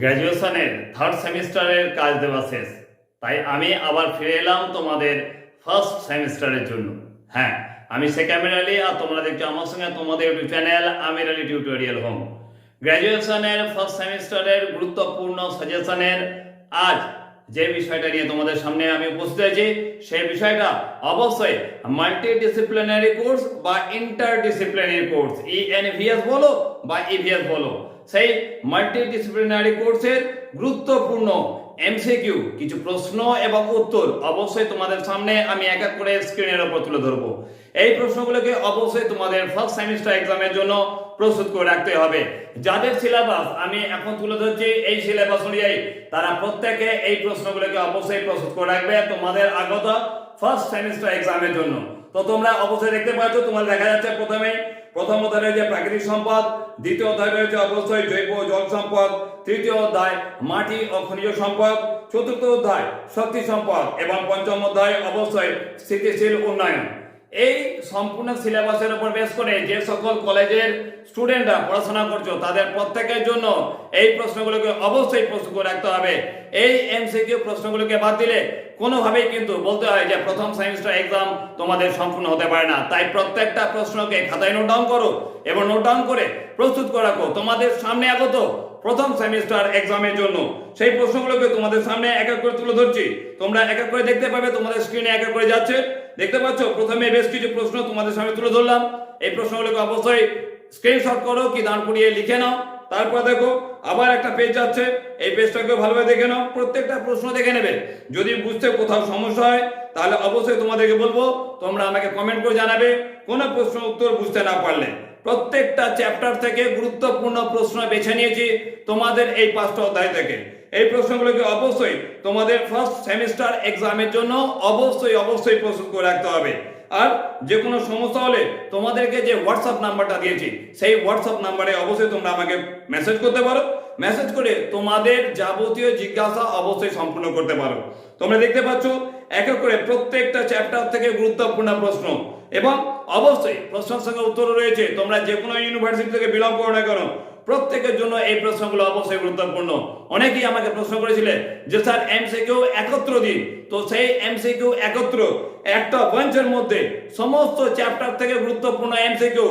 গ্র্যাজুয়েশনের third সেমিস্টারের কাজ দেওয়া শেষ। তাই আমি আবার ফিরে এলাম তোমাদের ফার্স্ট সেমিস্টারের জন্য। হ্যাঁ আমি সেকেন্ড আলী আর তোমরা দেখছ আমার সঙ্গে তোমাদের YouTube channel Amir Ali tutorial home গ্র্যাজুয়েশনের first সেমিস্টারের গুরুত্বপূর্ণ সাজেশনের আজ যে বিষয়টা নিয়ে তোমাদের সামনে আমি উপস্থিত আছি সেই বিষয়টা অবশ্যই মাল্টি ডিসিপ্লিনারি কোর্স বা ইন্টার ডিসিপ্লিনারি কোর্স ইএনভিএস বলো বা ইভিএস বলো। সেই মাল্টি ডিসিপ্লিনারি কোর্সের গুরুত্বপূর্ণ এমসিকিউ কিছু প্রশ্ন এবং উত্তর অবশ্যই তোমাদের সামনে আমি এক এক করে স্ক্রিনের ওপর তুলে ধরবো। এই প্রশ্নগুলোকে অবশ্যই তোমাদের ফার্স্ট সেমিস্টার এক্সামের জন্য প্রস্তুত করে রাখতে হবে। যাদের সিলেবাস আমি এখন তুলে ধরছি, এই সিলেবাস অনুযায়ী তারা প্রত্যেকে এই প্রশ্নগুলোকে অবশ্যই প্রস্তুত করে রাখবে। তোমাদের আগত ফার্স্ট সেমিস্টার এক্সামের জন্য। তো তোমরা অবশ্যই দেখতে পাচ্ছ, তোমার দেখা যাচ্ছে প্রথমে, প্রথম অধ্যায় রয়েছে প্রাকৃতিক সম্পদ, দ্বিতীয় অধ্যায় রয়েছে অবশ্যই জৈব জল সম্পদ, তৃতীয় অধ্যায় মাটি ও খনিজ সম্পদ, চতুর্থ অধ্যায় শক্তি সম্পদ, এবং পঞ্চম অধ্যায় অবশ্যই স্থিতিশীল উন্নয়ন। এই সম্পূর্ণ সিলেবাসের উপর বেশ করে যে সকল কলেজের স্টুডেন্টরা পড়াশোনা করছ, তাদের প্রত্যেকের জন্য এই প্রশ্নগুলোকে অবশ্যই প্রস্তুত করে রাখতে হবে। এই এমসিকিউ প্রশ্নগুলোকে বাদ দিলে কোনোভাবেই কিন্তু বলতে হয় যে প্রথম সেমিস্টার এক্সাম তোমাদের সম্পূর্ণ হতে পারে না। তাই প্রত্যেকটা প্রশ্নকে খাতায় নোট ডাউন করো এবং নোট ডাউন করে প্রস্তুত করে রাখো। তোমাদের সামনে আগত প্রথম সেমিস্টার এক্সামের জন্য। সেই প্রশ্নগুলোকে তোমাদের সামনে এক এক করে তুলে ধরছি। তোমরা এক এক করে দেখতে পাবে, তোমাদের স্ক্রিনে এক এক করে যাচ্ছে। দেখতে পাচ্ছ? প্রথমে বেশ কিছু প্রশ্ন তোমাদের সামনে তুলে ধরলাম। এই প্রশ্নগুলোকে অবশ্যই স্ক্রিনশট করো, কি দাঁড় করিয়ে লিখে নাও। তারপর দেখো, আবার একটা পেজ যাচ্ছে। এই পেজটাকে ভালোভাবে দেখে নাও, প্রত্যেকটা প্রশ্ন দেখে নেবে। যদি বুঝতে কোথাও সমস্যা হয়, তাহলে অবশ্যই তোমাদেরকে বলব, তোমরা আমাকে কমেন্ট করে জানাবে, কোনো প্রশ্ন উত্তর বুঝতে না পারলে। প্রত্যেকটা চ্যাপ্টার থেকে গুরুত্বপূর্ণ প্রশ্ন বেছে নিয়েছি তোমাদের এই পাঁচটা অধ্যায় থেকে। এই প্রশ্নগুলোকে অবশ্যই তোমাদের ফার্স্ট সেমিস্টার এক্সামের জন্য অবশ্যই অবশ্যই প্রস্তুত করে রাখতে হবে। আর যে কোনো সমস্যা হলে তোমাদেরকে যে হোয়াটসঅ্যাপ নাম্বারটা দিয়েছি, সেই হোয়াটসঅ্যাপ নাম্বারে অবশ্যই তোমরা আমাকে মেসেজ করতে পারো। মেসেজ করে তোমাদের যাবতীয় জিজ্ঞাসা অবশ্যই সম্পূর্ণ করতে পারো। তোমরা দেখতে পাচ্ছ, এক এক করে প্রত্যেকটা চ্যাপ্টার থেকে গুরুত্বপূর্ণ প্রশ্ন এবং অবশ্যই প্রশ্নের সঙ্গে উত্তর রয়েছে। তোমরা যে কোনো ইউনিভার্সিটি থেকে বিলং করো না কেন প্রত্যেকের জন্য এই প্রশ্নগুলো অবশ্যই গুরুত্বপূর্ণ। অনেকেই আমাকে প্রশ্ন করেছিলেন যে স্যার এমসিকিউ একত্র দিন। তো সেই এমসিকিউ একত্র একটা বেঞ্চের মধ্যে সমস্ত চ্যাপ্টার থেকে গুরুত্বপূর্ণ MCQ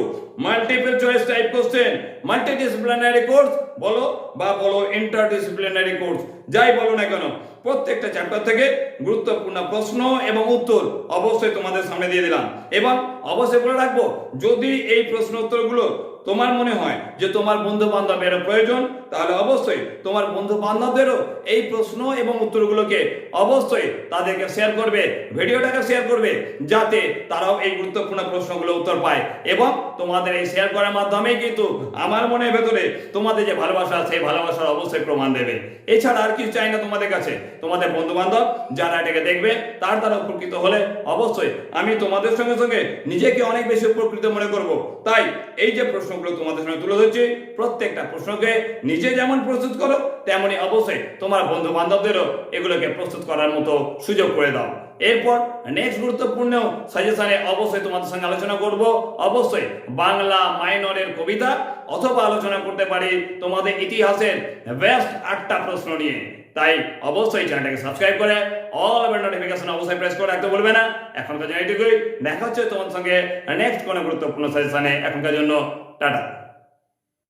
multiple choice type question multidisciplinary course বলো বা বলো ইন্টারডিসিপ্লিনারি কোর্স যাই বলো না কেন, প্রত্যেকটা চ্যাপ্টার থেকে গুরুত্বপূর্ণ প্রশ্ন এবং উত্তর অবশ্যই তোমাদের সামনে দিয়ে দিলাম। এবং অবশ্যই বলে রাখব, যদি এই প্রশ্ন উত্তরগুলো তোমার মনে হয় যে তোমার বন্ধু বান্ধবের প্রয়োজন? তাহলে অবশ্যই তোমার বন্ধু বান্ধবদেরও এই প্রশ্ন এবং উত্তরগুলোকে অবশ্যই তাদেরকে শেয়ার করবে, ভিডিওটাকে শেয়ার করবে, যাতে তারাও এই গুরুত্বপূর্ণ প্রশ্নগুলো উত্তর পায়। এবং তোমাদের এই শেয়ার করার মাধ্যমে কিন্তু আমার মনের ভেতরে তোমাদের যে ভালোবাসা সেই ভালোবাসার অবশ্যই প্রমাণ দেবে। এছাড়া আর কিছু চাই না তোমাদের কাছে? তোমাদের বন্ধু বান্ধব যারা এটাকে দেখবে, তার দ্বারা উপকৃত হলে অবশ্যই আমি তোমাদের সঙ্গে সঙ্গে নিজেকে অনেক বেশি উপকৃত মনে করব। তাই এই যে প্রশ্নগুলো তোমাদের সঙ্গে তুলে ধরছি। প্রত্যেকটা প্রশ্নকে নিজে যেমন প্রস্তুত করো, তেমনি অবশ্যই তোমার বন্ধু বান্ধবদেরও এগুলোকে প্রস্তুত করার মতো সুযোগ করে দাও। এরপর নেক্সট গুরুত্বপূর্ণ সাজেশনে অবশ্যই তোমাদের সঙ্গে আলোচনা করব। অবশ্যই বাংলা মাইনরের কবিতা অথবা আলোচনা করতে পারি তোমাদের ইতিহাসের বেস্ট আটটা প্রশ্ন নিয়ে। তাই অবশ্যই চ্যানেলটাকে সাবস্ক্রাইব করে অল বেল নোটিফিকেশন অবশ্যই প্রেস করে রাখতে বলবে না। এখনকার জন্য এটুকুই দেখা হচ্ছে তোমার সঙ্গে নেক্সট কোনো গুরুত্বপূর্ণ সাজেশনে এখনকার জন্য টাটা।